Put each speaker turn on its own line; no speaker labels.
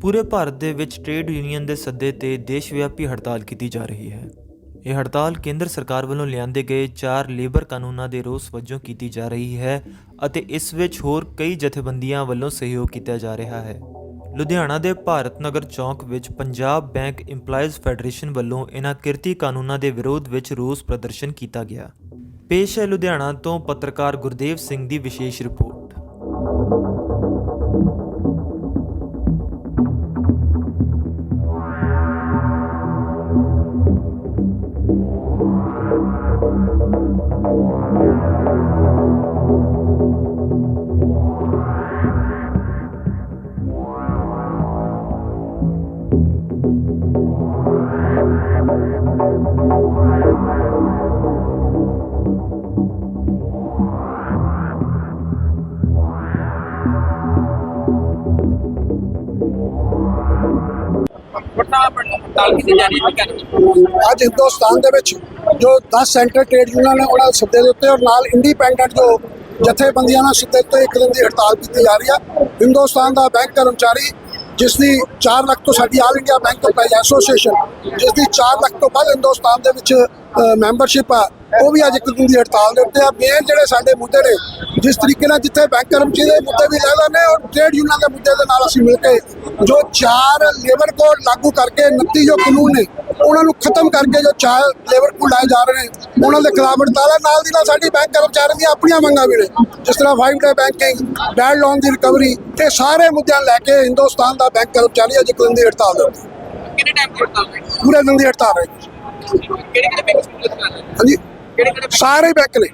ਪੂਰੇ ਭਾਰਤ ਦੇ ਵਿੱਚ ਟ੍ਰੇਡ ਯੂਨੀਅਨ ਦੇ ਸੱਦੇ ਤੇ ਦੇਸ਼ ਵਿਆਪੀ ਹੜਤਾਲ ਕੀਤੀ ਜਾ ਰਹੀ ਹੈ। ਇਹ ਹੜਤਾਲ ਕੇਂਦਰ ਸਰਕਾਰ ਵੱਲੋਂ ਲਿਆਂਦੇ ਗਏ ਚਾਰ ਲੇਬਰ ਕਾਨੂੰਨਾਂ ਦੇ ਰੋਸ ਵਜੋਂ ਕੀਤੀ ਜਾ ਰਹੀ ਹੈ ਅਤੇ ਇਸ ਵਿੱਚ ਹੋਰ ਕਈ ਜਥੇਬੰਦੀਆਂ ਵੱਲੋਂ ਸਹਿਯੋਗ ਕੀਤਾ ਜਾ ਰਿਹਾ ਹੈ। ਲੁਧਿਆਣਾ ਦੇ ਭਾਰਤ ਨਗਰ ਚੌਂਕ ਵਿੱਚ ਪੰਜਾਬ ਬੈਂਕ EMPLOYEES ਫੈਡਰੇਸ਼ਨ ਵੱਲੋਂ ਇਹਨਾਂ ਕਿਰਤੀ ਕਾਨੂੰਨਾਂ ਦੇ ਵਿਰੋਧ ਵਿੱਚ ਰੋਸ ਪ੍ਰਦਰਸ਼ਨ ਕੀਤਾ ਗਿਆ। ਪੇਸ਼ ਹੈ ਲੁਧਿਆਣਾ ਤੋਂ ਪੱਤਰਕਾਰ ਗੁਰਦੇਵ ਸਿੰਘ ਦੀ ਵਿਸ਼ੇਸ਼ ਰਿਪੋਰਟ।
Thank ਹੜਤਾਲ ਕੀਤੀ ਜਾ ਰਹੀ ਹੈ।
ਅੱਜ ਹਿੰਦੁਸਤਾਨ ਦੇ ਵਿੱਚ ਜੋ 10 ਸੈਂਟਰ ਟ੍ਰੇਡ ਯੂਨੀਅਨ ਨੇ ਉਹਨਾਂ ਦੇ ਸੱਦੇ ਦੇ ਉੱਤੇ ਔਰ ਨਾਲ ਇੰਡੀਪੈਂਡੈਂਟ ਜੋ ਜਥੇਬੰਦੀਆਂ ਨਾਲ ਸੱਦੇ ਉੱਤੇ ਇੱਕ ਦਿਨ ਦੀ ਹੜਤਾਲ ਕੀਤੀ ਜਾ ਰਹੀ ਹੈ। ਹਿੰਦੁਸਤਾਨ ਦਾ ਬੈਂਕ ਕਰਮਚਾਰੀ, ਜਿਸ ਦੀ 4 ਲੱਖ ਤੋਂ ਸਾਡੀ all India bank employees association, ਜਿਸ ਦੀ 4 ਲੱਖ ਤੋਂ ਵੱਧ ਹਿੰਦੁਸਤਾਨ ਦੇ ਵਿੱਚ ਮੈਂਬਰਸ਼ਿਪ ਆ, ਉਹ ਵੀ ਅੱਜ ਇੱਕ ਦਿਨ ਦੀ ਹੜਤਾਲ ਦੇ ਉੱਤੇ ਆ। ਮੇਨ ਜਿਹੜੇ ਸਾਡੇ ਮੁੱਦੇ ਨੇ, ਜਿਸ ਤਰੀਕੇ ਨਾਲ ਜਿੱਥੇ ਬੈਂਕ ਕਰਮਚਾਰੀ ਦੇ ਮੁੱਦੇ ਵੀ ਲੈ ਨੇ ਔਰ ਟ੍ਰੇਡ ਯੂਨੀਅਨ ਦੇ ਮੁੱਦੇ ਦੇ ਨਾਲ ਅਸੀਂ ਮਿਲ ਕੇ ਜੋ ਚਾਰ ਲੇਬਰ ਕੋਡ ਲਾਗੂ ਕਰਕੇ 29 ਜੋ ਕਾਨੂੰਨ ਨੇ ਉਹਨਾਂ ਨੂੰ ਖਤਮ ਕਰਕੇ ਜੋ ਚਾਰ ਲੇਬਰ ਕੋਡ ਲਾਏ ਜਾ ਰਹੇ ਨੇ ਉਹਨਾਂ ਦੇ ਖਿਲਾਫ ਹੜਤਾਲ ਨਾਲ ਦੀ ਨਾਲ ਸਾਡੀ ਬੈਂਕ ਕਰਮਚਾਰੀ ਦੀਆਂ ਆਪਣੀਆਂ ਮੰਗਾਂ ਵੀ ਨੇ ਜਿਸ ਤਰ੍ਹਾਂ 5 ਡੇ ਬੈਂਕਿੰਗ ਬੈਡ ਲੋਨ ਦੀ ਰਿਕਵਰੀ ਇਹ ਸਾਰੇ ਮੁੱਦਿਆਂ ਲੈ ਕੇ ਹਿੰਦੁਸਤਾਨ ਦਾ ਬੈਂਕ ਕਰਮਚਾਰੀ ਅੱਜ ਇੱਕ ਦਿਨ ਦੀ ਹੜਤਾਲ ਦੇ
ਕਿੰਨੇ ਟਾਈਮ ਦੀ ਹੜਤਾਲ ਹੈ
ਪੂਰੇ ਦਿਨ ਦੀ ਹੜਤਾਲ ਹੈ।
ਕਿਹੜੇ ਕਿਹੜੇ ਬੈਂਕ
ਹਾਂਜੀ। ਸਾਰੇ ਬੈਂਕ ਨੇ।